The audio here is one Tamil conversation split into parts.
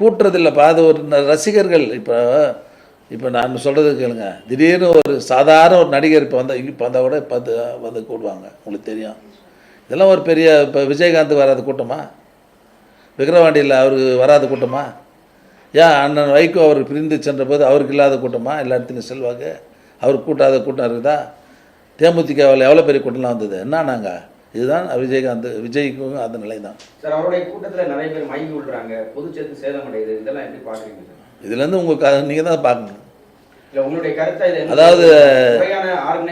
கூட்டுறதில்லப்பா அது ஒரு ரசிகர்கள் இப்போ இப்போ நான் சொல்கிறது கேளுங்க. திடீர்னு ஒரு சாதாரண ஒரு நடிகர் இப்போ வந்தால் இங்கே வந்தால் கூட பார்த்து வந்து கூடுவாங்க. உங்களுக்கு தெரியும். இதெல்லாம் ஒரு பெரிய இப்போ விஜயகாந்த் வராத கூட்டமா? விக்ரவாண்டியில் அவருக்கு வராத கூட்டமா? ஏன் அண்ணன் வைகோ அவர் பிரிந்து சென்ற போது அவருக்கு இல்லாத கூட்டமா? எல்லா இடத்துலையும் செல்வாக்கு? அவர் கூட்டாத கூட்டம் இருக்குதா? தேமுதிகவில் எவ்வளோ பெரிய கூட்டம்லாம் வந்தது? என்ன நாங்கள் இதுதான் விஜயகாந்த் விஜய்க்கும் அந்த நிலை தான் சார் அவருடைய கூட்டத்துல நிறைய பேர் மயங்கி விடுறாங்க பொதுச்சத்து சேதம் அடையுது. இதெல்லாம் எப்படி பாக்குறீங்க சார்? இதுலேருந்து உங்கள் நீங்கள் தான் பார்க்கணும். அதாவது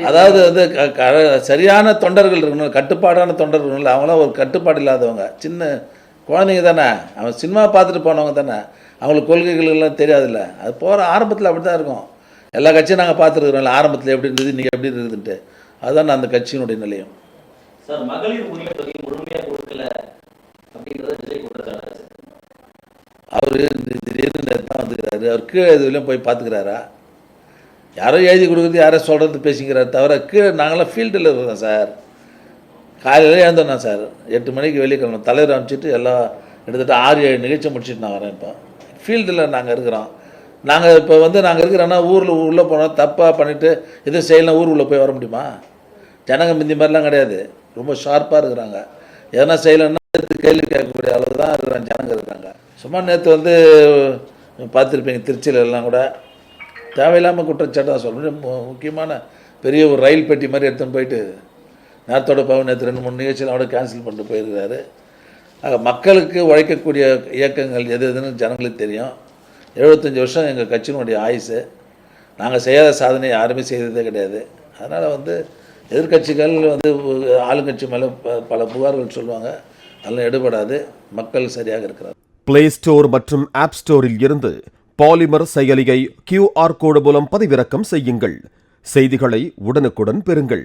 அதாவது வந்து க- க- சரியான தொண்டர்கள் இருக்கணும் கட்டுப்பாடான தொண்டர்கள் இருக்கணும். அவங்களாம் ஒரு கட்டுப்பாடு இல்லாதவங்க. சின்ன குழந்தைங்க தானே. அவன் சினிமா பார்த்துட்டு போனவங்க தானே. அவங்களுக்கு கொள்கைகள் எல்லாம் தெரியாதுல்ல. அது போகிற ஆரம்பத்தில் அப்படி தான் இருக்கும். எல்லா கட்சியும் நாங்கள் பார்த்துருக்குறோம்ல ஆரம்பத்தில் எப்படி இருந்தது இன்றைக்கி எப்படி இருக்குதுன்ட்டு அதுதான் அந்த கட்சியினுடைய நிலையம். சார் மகளிர் உரிமை தொகை முழுமையா கொடுக்கல அப்படின்றத விஜய் குற்றச்சாட்டு அவர் திடீர்னு தான் வந்துக்கிறாரு. அவர் கீழே இதுலையும் போய் பார்த்துக்கிறாரா? யாரோ எழுதி கொடுக்குறது யாரோ சொல்கிறது பேசிக்கிறார் தவிர கீழே நாங்களாம் ஃபீல்டில் இருக்கிறோம் சார். காலையில் எழுந்தோண்ணா சார் எட்டு மணிக்கு வெளியே கிளம்பணும். தலைவர் அனுப்பிச்சிட்டு எல்லாம் கிட்டத்தட்ட ஆறு ஏழு நிகழ்ச்சி முடிச்சுட்டு நான் வரேன் இப்போ. ஃபீல்டில் நாங்கள் இருக்கிறோம். நாங்கள் இப்போ வந்து நாங்கள் இருக்கிறோன்னா ஊரில் உள்ளே போனால் தப்பாக பண்ணிவிட்டு எதுவும் செய்யலாம் ஊர் உள்ளே போய் வர முடியுமா? ஜனங்க முந்தி மாதிரிலாம் கிடையாது. ரொம்ப ஷார்ப்பாக இருக்கிறாங்க. எதனா செய்யலைன்னா எடுத்து கேள்வி கேட்கக்கூடிய அளவு தான் இருக்கிறாங்க ஜனங்க இருக்காங்க. சும்மா நேற்று வந்து பார்த்துருப்பீங்க திருச்சியில் எல்லாம் கூட. தேவையில்லாமல் குற்றச்சாட்டு தான் முக்கியமான பெரிய ஒரு ரயில் பெட்டி மாதிரி எடுத்துன்னு போயிட்டு நேரத்தோட பவன் நேற்று ரெண்டு மூணு நிகழ்ச்சியில் கூட கேன்சல் பண்ணிட்டு போயிருக்கிறாரு. ஆக மக்களுக்கு உழைக்கக்கூடிய இயக்கங்கள் எது எதுன்னு ஜனங்களுக்கு தெரியும். எழுபத்தஞ்சி வருஷம் எங்கள் கட்சியினுடைய ஆயுசு. நாங்கள் செய்யாத சாதனை யாருமே செய்ததே கிடையாது. அதனால் வந்து எதிர்க்கட்சிகள் வந்து ஆளுங்கட்சி மேலே ப- பல புகார்கள் சொல்லுவாங்க. அதெல்லாம் எடுபடாது. மக்கள் சரியாக இருக்கிறார் பிளே ஸ்டோர் மற்றும் ஆப் ஸ்டோரில் இருந்து பாலிமர் செயலியை கியூஆர் கோடு மூலம் பதிவிறக்கம் செய்யுங்கள். செய்திகளை உடனுக்குடன் பெறுங்கள்.